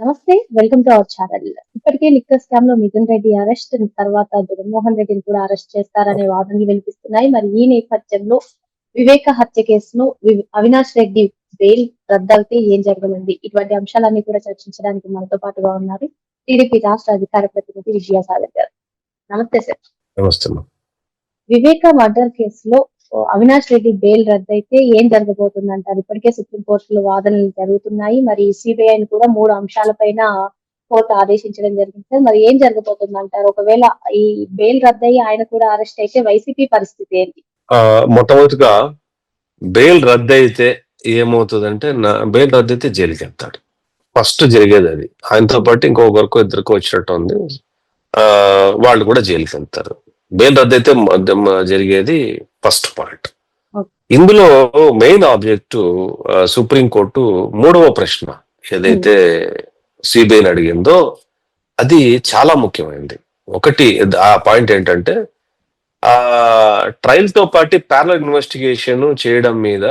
నమస్తే welcome to our channel. ఇప్పటికే liquor స్కామ్లో మిథున్ రెడ్డి అరెస్ట్ తర్వాత జగన్మోహన్ రెడ్డిని కూడా అరెస్ట్ చేస్తారనే వాదనలు వినిపిస్తున్నాయి. మరి ఈ నేపథ్యంలో వివేక హత్య కేసును అవినాష్ రెడ్డి బెయిల్ రద్దయితే ఏం జరగనుంది? ఇటువంటి అంశాలన్నీ కూడా చర్చించడానికి మనతో పాటుగా ఉన్నారు టీడీపీ రాష్ట్ర అధికార ప్రతినిధి విజయసాగర్ గారు. నమస్తే సార్. నమస్తే. వివేక మర్డర్ కేసులో అవినాష్ రెడ్డి బెయిల్ రద్దయితే ఏం జరగబోతుంది అంటారు ఇప్పటికే సుప్రీంకోర్టులో వాదనలు జరుగుతున్నాయి. మరి సిబిఐ కూడా మూడు అంశాలపైన కోర్టు ఆదేశించడం జరిగింది. మరి ఏం జరగబోతుంది అంటారు ఒకవేళ ఈ బెయిల్ రద్దయి ఆయన కూడా అరెస్ట్ అయితే వైసీపీ పరిస్థితి ఏంటి? మొట్టమొదటిగా బెయిల్ రద్దయితే ఏమవుతుందంటే నా బెయిల్ రద్దు అయితే జైలుకి వెళ్తాడు ఫస్ట్ జరిగేది అది. ఆయనతో పాటు ఇంకొకరికో ఇద్దరికో వచ్చినట్టు ఉంది. ఆ వాళ్ళు కూడా జైలుకి వెళ్తారు బెయిల్ రద్దు అయితే మధ్య- మ- జరిగేది ఫస్ట్ పాయింట్. ఇందులో మెయిన్ ఆబ్జెక్ట్ సుప్రీం కోర్టు మూడవ ప్రశ్న ఏదైతే సిబిఐని అడిగిందో అది చాలా ముఖ్యమైనది ఒకటి ఆ పాయింట్ ఏంటంటే ఆ ట్రయల్తో పాటు ప్యారల్ ఇన్వెస్టిగేషన్ చేయడం మీద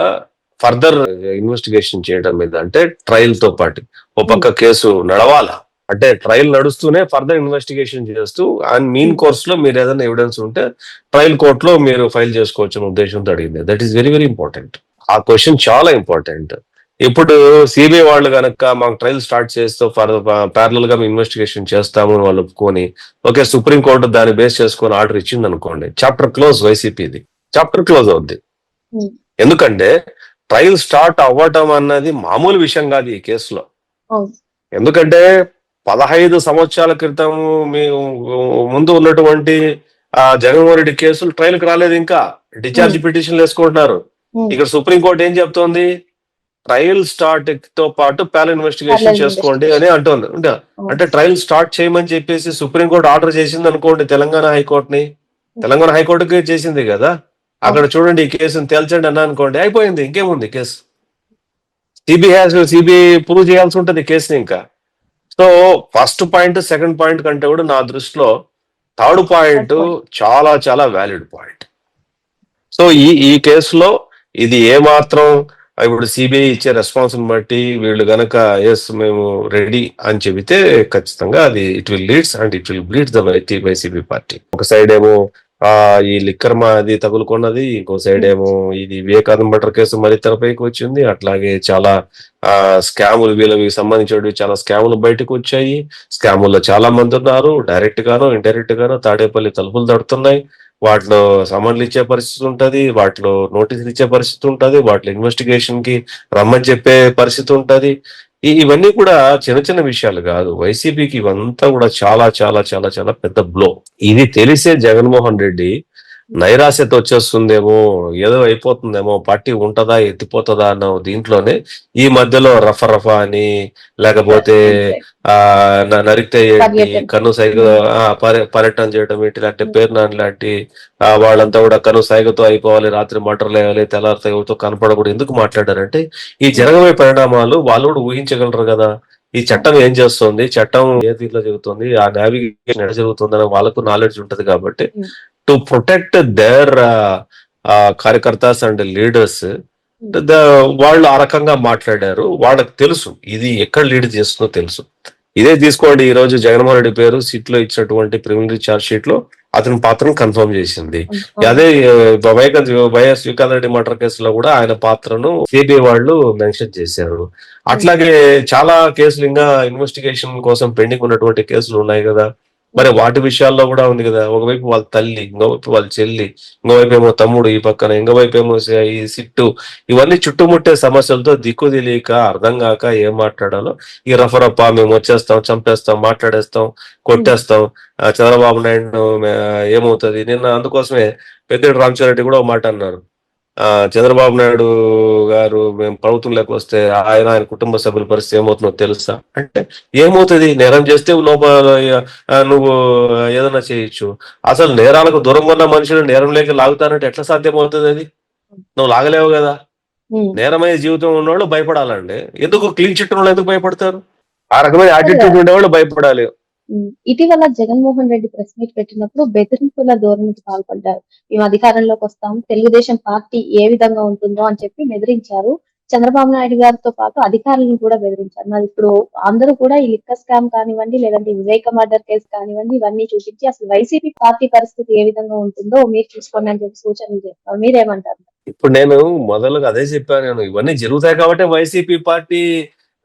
ఫర్దర్ ఇన్వెస్టిగేషన్ చేయడం మీద అంటే ట్రయల్తో పాటు. ఒక పక్క కేసు నడవాలా? అంటే ట్రయల్ నడుస్తూనే ఫర్దర్ ఇన్వెస్టిగేషన్ చేస్తూ అండ్ మీన్ కోర్స్లో మీరు ఏదైనా ఎవిడెన్స్ ఉంటే ట్రయల్ కోర్ట్లో మీరు ఫైల్ చేసుకోవచ్చు అనే ఉద్దేశంతో అడిగింది. That is very very important ఆ క్వశ్చన్ చాలా ఇంపార్టెంట్ ఇప్పుడు సిబిఐ వాళ్ళు కనుక మాకు ట్రయల్ స్టార్ట్ చేస్తూ ప్యారల్గా మేము ఇన్వెస్టిగేషన్ చేస్తాము అని వాళ్ళు ఒప్పుకొని ఓకే సుప్రీం కోర్టు దాన్ని బేస్ చేసుకొని ఆర్డర్ ఇచ్చింది అనుకోండి చాప్టర్ క్లోజ్ వైసీపీది చాప్టర్ క్లోజ్ అవుద్ది. Hmm. ఎందుకంటే ట్రయల్ స్టార్ట్ అవ్వటం అన్నది మామూలు విషయం కాదు ఈ కేసులో. ఎందుకంటే పదహైదు సంవత్సరాల క్రితం మీ ముందు ఉన్నటువంటి ఆ జగన్మోహన్ రెడ్డి కేసులు ట్రయల్కి రాలేదు ఇంకా. డిశ్చార్జ్ పిటిషన్లు వేసుకుంటున్నారు. ఇక్కడ సుప్రీం కోర్టు ఏం చెప్తోంది? ట్రయల్ స్టార్ట్తో పాటు ప్యాల్ ఇన్వెస్టిగేషన్ చేసుకోండి అని అంటోంది. అంటే అంటే ట్రయల్ స్టార్ట్ చేయమని చెప్పేసి సుప్రీంకోర్టు ఆర్డర్ చేసింది అనుకోండి తెలంగాణ హైకోర్టుని. తెలంగాణ హైకోర్టుకి చేసింది కదా. అక్కడ చూడండి ఈ కేసుని తేల్చండి అన్నా అనుకోండి అయిపోయింది ఇంకేముంది కేసు? సిబిఐ సిబిఐ ప్రూవ్ చేయాల్సి ఉంటుంది కేసుని ఇంకా. So first point second point కంటే కూడా నా దృష్టిలో థర్డ్ పాయింట్ చాలా చాలా వ్యాలిడ్ పాయింట్ సో ఈ ఈ కేసులో ఇది ఏ మాత్రం ఇప్పుడు సిబిఐ ఇచ్చే రెస్పాన్స్ బట్టి వీళ్ళు గనక ఎస్ మేము రెడీ అని చెబితే ఖచ్చితంగా అది it will leads and it will bleeds the YCP party ఒక సైడ్ ఏమో ఆ ఈ లిక్కర్ మా అది తగులుకున్నది. ఇంకో సైడ్ ఏమో ఇది వివేకానంద బటర్ కేసు మరి తెరపైకి వచ్చింది. అట్లాగే చాలా ఆ స్కాములు వీళ్ళకి సంబంధించినవి చాలా స్కాములు బయటకు వచ్చాయి. స్కాముల్లో చాలా మంది ఉన్నారు. డైరెక్ట్ గాను ఇండైరెక్ట్ గాను తాడేపల్లి తలుపులు తడుతున్నాయి. వాటిలో సమన్లు ఇచ్చే పరిస్థితి ఉంటుంది. వాటిలో నోటీసులు ఇచ్చే పరిస్థితి ఉంటుంది. వాటిలో ఇన్వెస్టిగేషన్కి రమ్మని చెప్పే పరిస్థితి ఉంటుంది. ఇవన్నీ కూడా చిన్న చిన్న విషయాలు కాదు. వైసీపీకి ఇవంతా కూడా చాలా చాలా చాలా చాలా పెద్ద బ్లో ఇది తెలిసే జగన్మోహన్ రెడ్డి నైరాశ్యత వచ్చేస్తుందేమో ఏదో అయిపోతుందేమో పార్టీ ఉంటదా ఎత్తిపోతుందా అన్న దీంట్లోనే ఈ మధ్యలో రఫ రఫా అని లేకపోతే ఆ న- నరికితే. కన్ను సైగ పర్యటన చేయడం ఏంటి లేకపోతే పేరు లాంటి ఆ, వాళ్ళంతా కూడా కను సైగతో అయిపోవాలి రాత్రి మటర్లు వేయాలి తెల్లారితో ఎవరితో కనపడకూడదు ఎందుకు మాట్లాడారంటే ఈ జరగబోయే పరిణామాలు వాళ్ళు కూడా ఊహించగలరు కదా ఈ చట్టం ఏం చేస్తుంది చట్టం ఏ తీరులో జరుగుతుంది ఆ నావిగేషన్ ఎక్కడ జరుగుతుంది వాళ్ళకు నాలెడ్జ్ ఉంటది కాబట్టి. టు ప్రొటెక్ట్ దేర్ కార్యకర్తాస్ అండ్ లీడర్స్ వాళ్ళు ఆ రకంగా మాట్లాడారు. వాళ్ళకి తెలుసు. ఇది ఎక్కడ లీడ్ చేస్తుందో తెలుసు. ఇదే తీసుకోండి. ఈ రోజు జగన్మోహన్ రెడ్డి పేరు సీట్లో ఇచ్చినటువంటి ప్రిలిమినరీ చార్జ్ షీట్లో అతని పాత్రను కన్ఫర్మ్ చేసింది. అదే వైఎస్ వికాంత్ రెడ్డి మర్డర్ కేసులో కూడా ఆయన పాత్రను సిబిఐ వాళ్ళు మెన్షన్ చేశారు. అట్లాగే చాలా కేసులు ఇంకా ఇన్వెస్టిగేషన్ కోసం పెండింగ్ ఉన్నటువంటి కేసులు ఉన్నాయి కదా. మరి వాటి విషయాల్లో కూడా ఉంది కదా. ఒకవైపు వాళ్ళ తల్లి ఇంకోవైపు వాళ్ళ చెల్లి ఇంకోవైపు ఏమో తమ్ముడు ఈ పక్కన ఇంకోవైపు ఏమో ఈ సిట్టు. ఇవన్నీ చుట్టుముట్టే సమస్యలతో దిక్కు తెలియక అర్థం కాక ఏం మాట్లాడాలో ఈ రఫరప్ప మేము వచ్చేస్తాం చంపేస్తాం మాట్లాడేస్తాం కొట్టేస్తాం. ఆ, చంద్రబాబు నాయుడు ఏమవుతుంది? నిన్న అందుకోసమే పెద్దిరెడ్డి రామచంద్రరెడ్డి కూడా ఒక మాట అన్నారు. చంద్రబాబు నాయుడు గారు మేము ప్రభుత్వంలోకి వస్తే ఆయన ఆయన కుటుంబ సభ్యుల పరిస్థితి ఏమవుతుందో తెలుసా? అంటే ఏమవుతుంది? నేరం చేస్తే లోపల నువ్వు ఏదైనా చేయొచ్చు. అసలు నేరాలకు దూరంగా ఉన్న మనుషులు నేరం లేక లాగుతానంటే ఎట్లా సాధ్యమవుతుంది అది? నువ్వు లాగలేవు కదా. నేరమైన జీవితం ఉన్నవాళ్ళు భయపడాలండి. ఎందుకు? క్లీన్ చిట్ ఎందుకు భయపడతారు? ఆ రకమైన యాటిట్యూడ్ ఉండేవాళ్ళు భయపడాలి. ఇటీవల జగన్మోహన్ రెడ్డి ప్రెస్ మీట్ పెట్టినప్పుడు బెదిరింపుల ధోరణికి పాల్పడ్డారు. మేము అధికారంలోకి వస్తాం తెలుగుదేశం పార్టీ ఏ విధంగా ఉంటుందో అని చెప్పి బెదిరించారు. చంద్రబాబు నాయుడు గారితో పాటు అధికారులను కూడా బెదిరించారు. మరి ఇప్పుడు అందరూ కూడా ఈ లిక్కర్ స్కామ్ కానివ్వండి లేదంటే వివేక మర్డర్ కేసు కానివ్వండి ఇవన్నీ చూపించి అసలు వైసీపీ పార్టీ పరిస్థితి ఏ విధంగా ఉంటుందో మీరు చూసుకోండి అని చెప్పి సూచనలు చేస్తారు మీరేమంటారు? ఇప్పుడు నేను మొదలుగా అదే చెప్పాను. నేను ఇవన్నీ జరుగుతాయి కాబట్టి వైసీపీ పార్టీ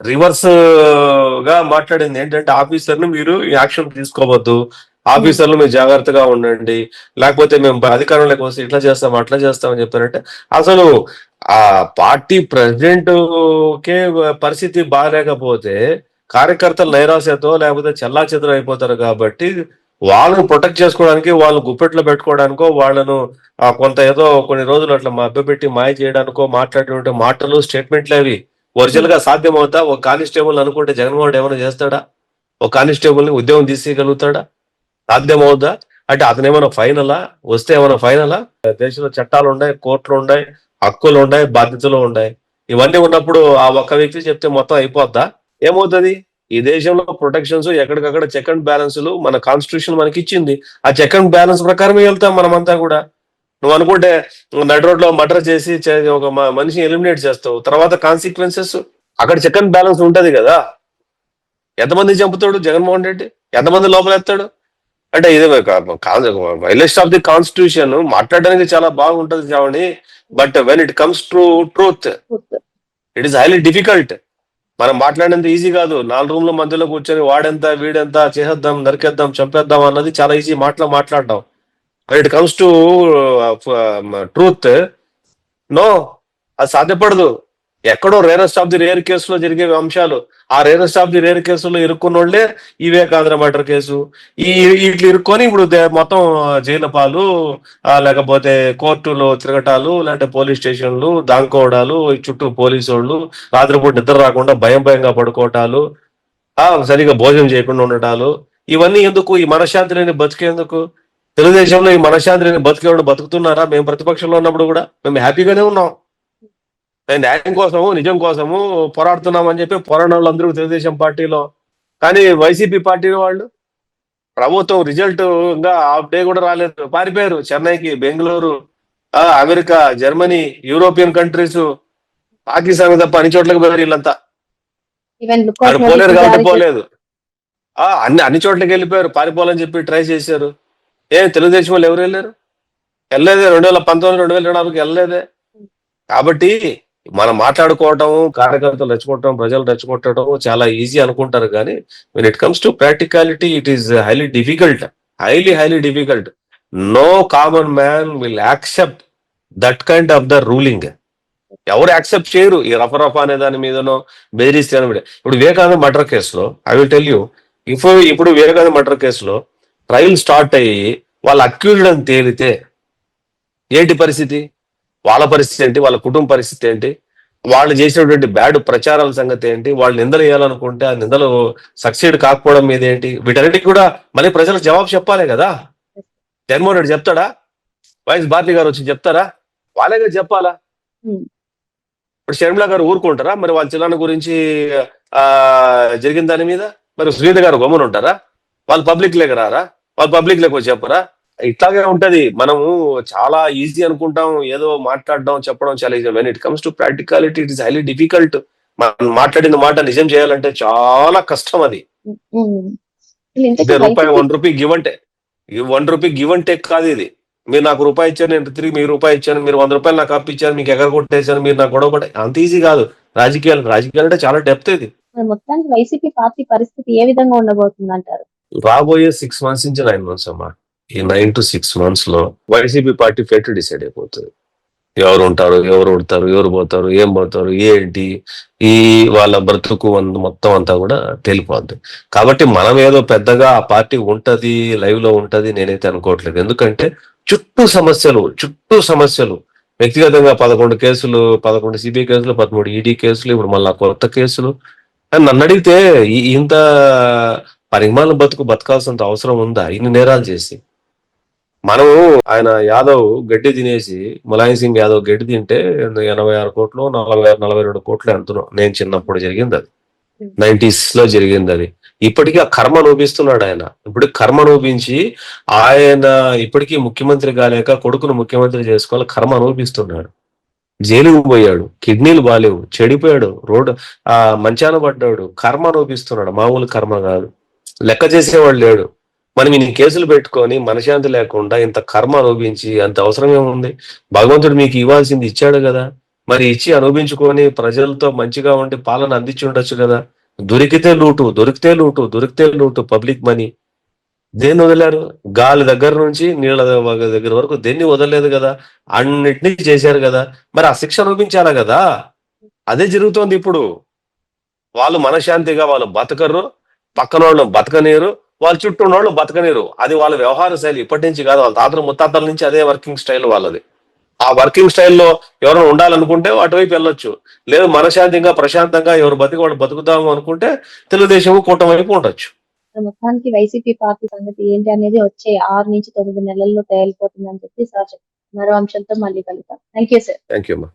రివర్స్గా మాట్లాడింది ఏంటంటే ఆఫీసర్ని మీరు యాక్షన్ తీసుకోవద్దు. ఆఫీసర్లు మీరు జాగ్రత్తగా ఉండండి. లేకపోతే మేము అధికారంలోకి వస్తే ఇట్లా చేస్తాం అట్లా చేస్తామని చెప్పారంటే అసలు ఆ పార్టీ ప్రెసిడెంట్ కే పరిస్థితి బాగాలేకపోతే కార్యకర్తలు నైరాశ్యతో లేకపోతే చెల్లా అయిపోతారు కాబట్టి వాళ్ళను ప్రొటెక్ట్ చేసుకోవడానికి వాళ్ళు గుప్పెట్లో పెట్టుకోవడానికో వాళ్ళను కొంత ఏదో కొన్ని రోజులు అట్లా మభ్యపెట్టి మాయ చేయడానికో మాట్లాడే మాటలు స్టేట్మెంట్లు అవి ఒరిజినల్గా సాధ్యం అవుతా ఒక కానిస్టేబుల్ అనుకుంటే జగన్మోహన్ ఏమైనా చేస్తాడా? ఒక కానిస్టేబుల్ని ఉద్యోగం తీసేయగలుగుతాడా? సాధ్యం అవుద్దా అంటే అతను ఏమైనా ఫైనలా? వస్తే ఏమైనా ఫైనలా? దేశంలో చట్టాలు ఉన్నాయి కోర్టులు ఉన్నాయి హక్కులు ఉన్నాయి బాధ్యతలు ఉన్నాయి. ఇవన్నీ ఉన్నప్పుడు ఆ ఒక్క వ్యక్తి చెప్తే మొత్తం అయిపోద్దా? ఏమవుతుంది? ఈ దేశంలో ప్రొటెక్షన్స్ ఎక్కడికక్కడ చెక్ అండ్ బ్యాలెన్స్లు మన కాన్స్టిట్యూషన్ మనకి ఇచ్చింది ఆ చెక్ అండ్ బ్యాలెన్స్ ప్రకారమే వెళ్తాం మనమంతా కూడా. నువ్వు అనుకుంటే నడ్ రోడ్లో మర్డర్ చేసి ఒక మనిషిని ఎలిమినేట్ చేస్తావు. తర్వాత కాన్సిక్వెన్సెస్ అక్కడ చెక్ అండ్ బ్యాలెన్స్ ఉంటది కదా. ఎంతమంది చంపుతాడు జగన్మోహన్ రెడ్డి? ఎంతమంది లోపలెత్తాడు అంటే ఇది వైలెస్ట్ ఆఫ్ ది కాన్స్టిట్యూషన్ మాట్లాడడానికి చాలా బాగుంటది చావని but when it comes to truth it is highly difficult మనం మాట్లాడినంత ఈజీ కాదు. నాలుగు రూమ్ల మధ్యలో కూర్చొని వాడెంత వీడెంత చేసేద్దాం నరికేద్దాం చంపేద్దాం అన్నది చాలా ఈజీ మాటలో మాట్లాడడం. It comes to truth no అది సాధ్యపడదు. ఎక్కడో రేరెస్ట్ ఆఫ్ ది రేర్ కేసులో జరిగే అంశాలు. ఆ రేరెస్ట్ ఆఫ్ ది రేర్ కేసులో ఇరుక్కున్నోళ్ళే ఈ వివేకాంధ్ర మర్డర్ కేసు ఈ వీటిని ఇరుక్కొని ఇప్పుడు దే- మొత్తం జైలు పాలు లేకపోతే కోర్టులో తిరగటాలు లేదంటే పోలీస్ స్టేషన్లు దాంకోవడాలు చుట్టూ పోలీసు వాళ్ళు రాత్రిపూట నిద్ర రాకుండా భయం భయంగా పడుకోవటాలు ఆ సరిగా భోజనం చేయకుండా ఉండటాలు ఇవన్నీ ఎందుకు? ఈ మనశ్శాంతి లేని బతికేందుకు? తెలుగుదేశంలో ఈ మనశ్శాంతి లేని బతికేవాడు బతుకుతున్నారా? మేము ప్రతిపక్షంలో ఉన్నప్పుడు కూడా మేము హ్యాపీగానే ఉన్నాం. మేము న్యాయం కోసము నిజం కోసము పోరాడుతున్నాం అని చెప్పి పోరాడిన వాళ్ళందరూ తెలుగుదేశం పార్టీలో. కానీ వైసీపీ పార్టీ వాళ్ళు ప్రభుత్వం రిజల్ట్ ఇంకా హాఫ్ డే కూడా రాలేదు. పారిపోయారు. చెన్నైకి బెంగళూరు ఆ, America Germany European countries Pakistan తప్ప అన్ని చోట్లకి పోయారు వీళ్ళంతా. పోలేరు కాబట్టి పోలేదు. ఆ అన్ని అన్ని చోట్లకి వెళ్ళిపోయారు. పారిపోవాలని చెప్పి ట్రై చేశారు. ఏ తెలుగుదేశం వాళ్ళు ఎవరు వెళ్ళారు? వెళ్ళలేదే రెండు వేల పంతొమ్మిది రెండు వేల ఇరవై నాలుగుకి వెళ్ళలేదే. కాబట్టి మనం మాట్లాడుకోవటం కార్యకర్తలు రెచ్చుకోవటం ప్రజలు రెచ్చుకోవటం చాలా ఈజీ అనుకుంటారు. కానీ when it comes to practicality it is highly difficult highly highly difficult no common man will accept that kind of the ruling ఎవరు యాక్సెప్ట్ చేయరు. ఈ రఫ రఫా అనే దాని మీదనో బెదిరిస్తే అని ఇప్పుడు వివేకానంద మర్డర్ కేసులో I will tell you if ఇప్పుడు వివేకానంద మర్డర్ కేసులో ట్రయల్ స్టార్ట్ అయ్యి వాళ్ళ అక్యూజ్డ్ అని తేలితే ఏంటి పరిస్థితి? వాళ్ళ పరిస్థితి ఏంటి? వాళ్ళ కుటుంబ పరిస్థితి ఏంటి? వాళ్ళు చేసినటువంటి బ్యాడ్ ప్రచారాల సంగతి ఏంటి? వాళ్ళు నిందలు వేయాలనుకుంటే ఆ నిందలు సక్సీడ్ కాకపోవడం మీద ఏంటి? వీటన్నిటికి కూడా మళ్ళీ ప్రజలకు జవాబు చెప్పాలి కదా? జగన్మోహన్ రెడ్డి చెప్తాడా? వైఎస్ భారతి గారు వచ్చి చెప్తారా? వాళ్ళే కదా చెప్పాలా. ఇప్పుడు షర్మిల గారు ఊరుకుంటారా? మరి వాళ్ళ చిల్లాన్న గురించి ఆ జరిగిన దాని మీద? మరి సునీత గారు గమ్మున ఉంటారా వాళ్ళు పబ్లిక్ లేక రారా? వాళ్ళు పబ్లిక్ లేక వచ్చి చెప్పరా? ఇట్లాగే ఉంటది. మనము చాలా ఈజీ అనుకుంటాం. ఏదో మాట్లాడడం చెప్పడం చాలా easy when it comes to practicality it is highly difficult మనం మాట్లాడిన మాట నిజం చేయాలంటే చాలా కష్టం అది. రూపాయి వన్ రూపీ గివ్ అంటే one rupee give and take కాదు ఇది. మీరు నాకు రూపాయి ఇచ్చారు నేను తిరిగి మీరు రూపాయి ఇచ్చాను మీరు వంద రూపాయలు నాకు అప్పు ఇచ్చారు మీకు ఎక్కడ కొట్టేశారు మీరు నాకు గొడవ పడే అంత ఈజీ కాదు. రాజకీయాలు రాజకీయాలు అంటే చాలా డెప్త్ ఇది. మొత్తానికి వైసీపీ పార్టీ పరిస్థితి ఏ విధంగా ఉండబోతుంది అంటారు రాబోయే సిక్స్ మంత్స్ నుంచి నైన్ మంత్స్ అమ్మా. ఈ నైన్ టు సిక్స్ మంత్స్లో వైసీపీ పార్టీ ఫెట్ డిసైడ్ అయిపోతుంది. ఎవరు ఉంటారు ఎవరు ఉంటారు ఎవరు పోతారు ఏం పోతారు ఏంటి? ఈ వాళ్ళ బ్రతుకు మొత్తం అంతా కూడా తేలిపోద్ది. కాబట్టి మనం ఏదో పెద్దగా ఆ పార్టీ ఉంటది లైవ్లో ఉంటది నేనైతే అనుకోవట్లేదు. ఎందుకంటే చుట్టూ సమస్యలు చుట్టూ సమస్యలు. వ్యక్తిగతంగా పదకొండు కేసులు పదకొండు సిబిఐ కేసులు పదమూడు ఈడీ కేసులు ఇప్పుడు మళ్ళా కొత్త కేసులు. అని నన్ను అడిగితే ఇంత పరిమాణ బతుకు బతకాల్సినంత అవసరం ఉందా? ఇన్ని నేరాలు చేసి. మనము ఆయన యాదవ్ గడ్డి తినేసి ములాయం సింగ్ యాదవ్ గడ్డి తింటే ఎనభై ఆరు కోట్లు నలభై ఆరు నలభై రెండు కోట్లు ఎంతున్నాం నేను చిన్నప్పుడు జరిగింది అది. నైన్టీస్లో జరిగింది అది. ఇప్పటికీ ఆ కర్మ నూపిస్తున్నాడు ఆయన. ఇప్పుడు కర్మ నూపించి ఆయన ఇప్పటికీ ముఖ్యమంత్రి కాలేక కొడుకును ముఖ్యమంత్రి చేసుకోవాలి కర్మ నూపిస్తున్నాడు జైలుకు పోయాడు. కిడ్నీలు బాలేవు. చెడిపోయాడు. రోడ్డు ఆ మంచాన పడ్డాడు. కర్మ అనుభవిస్తున్నాడు మామూలు కర్మ కాదు. లెక్క చేసేవాడు లేడు. మనం ఇన్ని కేసులు పెట్టుకొని మనశాంతి లేకుండా ఇంత కర్మ అనుభవించి అంత అవసరం ఏముంది? భగవంతుడు మీకు ఇవ్వాల్సింది ఇచ్చాడు కదా. మరి ఇచ్చి అనుభవించుకొని ప్రజలతో మంచిగా ఉండి పాలన అందించి ఉండొచ్చు కదా. దొరికితే లూటు దొరికితే లూటు దొరికితే లూటు పబ్లిక్ మనీ. దేన్ని వదిలారు? గాలి దగ్గర నుంచి నీళ్ళ దగ్గర వరకు దేన్ని వదలలేదు కదా? అన్నిటినీ చేశారు కదా. మరి ఆ శిక్ష అనుభవించాలా కదా? అదే జరుగుతోంది ఇప్పుడు. వాళ్ళు మనశాంతిగా వాళ్ళు బతకరు పక్కన వాళ్ళు బతకనీరు వాళ్ళ చుట్టూ ఉన్న వాళ్ళు బతకనీరు. అది వాళ్ళ వ్యవహార శైలి. ఇప్పటి నుంచి కాదు వాళ్ళ తాతల ముత్తాతల నుంచి అదే వర్కింగ్ స్టైల్ వాళ్ళది. ఆ వర్కింగ్ స్టైల్లో ఎవరైనా ఉండాలనుకుంటే అటువైపు వెళ్ళొచ్చు. లేదు మనశాంతిగా ప్రశాంతంగా ఎవరు బతికి వాళ్ళు బతుకుదాము అనుకుంటే తెలుగుదేశం కూటమి వైపు ఉండొచ్చు. మొత్తానికి వైసీపీ పార్టీ సంగతి ఏంటి అనేది వచ్చే ఆరు నుంచి తొమ్మిది నెలల్లో తేలిపోతుందని చెప్పి సార్ మరో అంశంతో మళ్ళీ కలుద్దాం. Thank you sir thank you అమ్మా